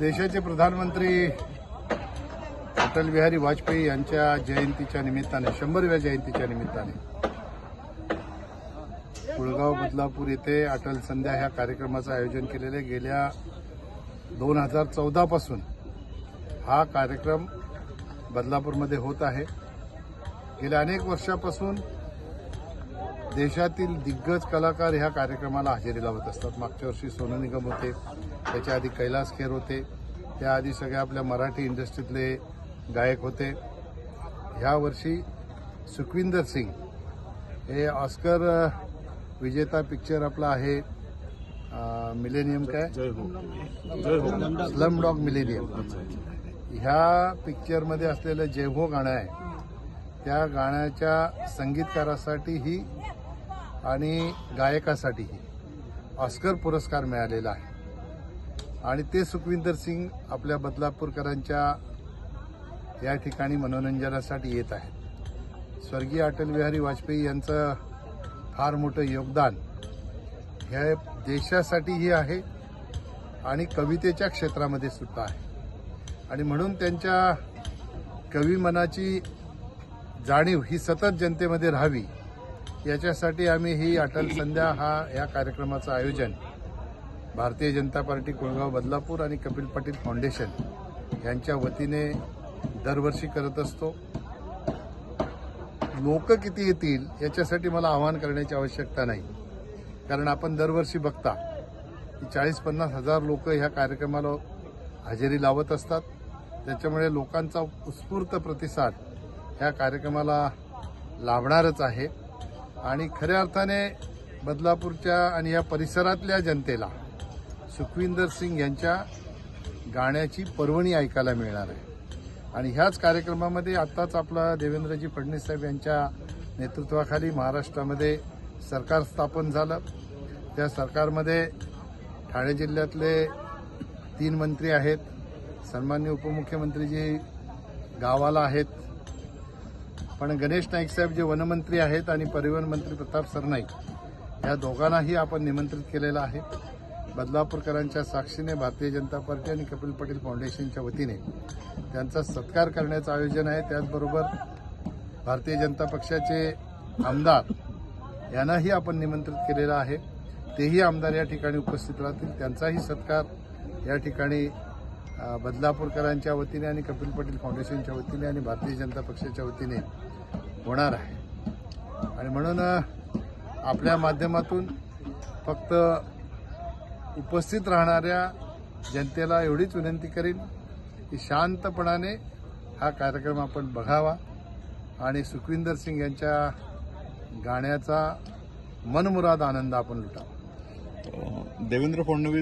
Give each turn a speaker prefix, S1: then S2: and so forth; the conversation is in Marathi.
S1: देशाचे प्रधानमंत्री अटल बिहारी वाजपेयी यांच्या जयंतीच्या निमित्ताने शंभरव्या जयंतीच्या निमित्ताने कुळगाव बदलापूर येथे अटल संध्या ह्या कार्यक्रमाचं आयोजन केलेले गेल्या दोन हजार चौदापासून हा कार्यक्रम बदलापूरमध्ये होत आहे. गेल्या अनेक वर्षापासून देशातील दिग्गज कलाकार ह्या कार्यक्रमाला हजेरी लावत असतात. मागच्या वर्षी सोनू निगम होते त्याच्या आधी कैलास खेर होते त्याआधी सगळ्या आपल्या मराठी इंडस्ट्रीतले गायक होते. ह्या वर्षी सुखविंदर सिंग हे ऑस्कर विजेता पिक्चर आपला आहे मिलेनियम काय? Slumdog millionaire. ह्या पिक्चरमध्ये असलेलं जेव्हो गाणं आहे त्या गाण्याच्या संगीतकारासाठीही आणि गायकासाठीही ऑस्कर पुरस्कार मिळालेला आहे. आणि ते सुखविंदर सिंग आपल्या बदलापूरकरांच्या या ठिकाणी मनोरंजनासाठी येत आहेत. स्वर्गीय अटल बिहारी वाजपेयी यांचं फार मोठं योगदान हे देशासाठीही आहे आणि कवितेच्या क्षेत्रामध्ये सुद्धा आहे. आणि म्हणून त्यांच्या कवी मनाची जाणीव ही सतत जनतेमध्ये राहावी याच्यासाठी आम्ही ही अटल संध्या हा या कार्यक्रमाचं आयोजन भारतीय जनता पार्टी कोळगाव बदलापूर आणि कपिल पाटील फाउंडेशन यांच्या वतीने दरवर्षी करत असतो. लोक किती येतील याच्यासाठी मला आवाहन करण्याची आवश्यकता नाही. कारण आपण दरवर्षी बघता की चाळीस पन्नास हजार लोक ह्या कार्यक्रमाला हजेरी लावत असतात. त्याच्यामुळे लोकांचा उत्स्फूर्त प्रतिसाद ह्या कार्यक्रमाला लाभणारच आहे. आणि खऱ्या अर्थाने बदलापूरच्या आणि या परिसरातल्या जनतेला सुखविंदर सिंग यांच्या गाण्याची पर्वणी ऐकायला मिळणार आहे. आणि ह्याच कार्यक्रमामध्ये आत्ताच आपला देवेंद्रजी फडणवीस साहेब यांच्या नेतृत्वाखाली महाराष्ट्रामध्ये सरकार स्थापन झालं. त्या सरकारमध्ये ठाणे जिल्ह्यातले तीन मंत्री आहेत. सन्मान्य उपमुख्यमंत्रीजी गावाला आहेत. पण गणेश नाईक साहेब जे वनमंत्री आहेत आणि परिवहन मंत्री प्रताप सरनाईक या दोघांनाही आपण निमंत्रित केलेलं आहे. बदलापूरकरांच्या साक्षीने भारतीय जनता पार्टी आणि कपिल पटेल फाउंडेशनच्या वतीने त्यांचा सत्कार करण्याचं आयोजन आहे. त्याचबरोबर भारतीय जनता पक्षाचे आमदार यांनाही आपण निमंत्रित केलेलं आहे. तेही आमदार या ठिकाणी उपस्थित राहतील. त्यांचाही सत्कार या ठिकाणी बदलापूरकरांच्या वतीने आणि कपिल पटेल फाउंडेशनच्या वतीने आणि भारतीय जनता पक्षाच्या वतीने होणार आहे. आणि म्हणून आपल्या माध्यमातून फक्त उपस्थित राहणाऱ्या जनतेला एवढीच विनंती करीन की शांतपणाने हा कार्यक्रम आपण बघावा आणि सुखविंदर सिंग यांच्या गाण्याचा मनमुराद आनंद आपण लुटावा.
S2: देवेंद्र फडणवीस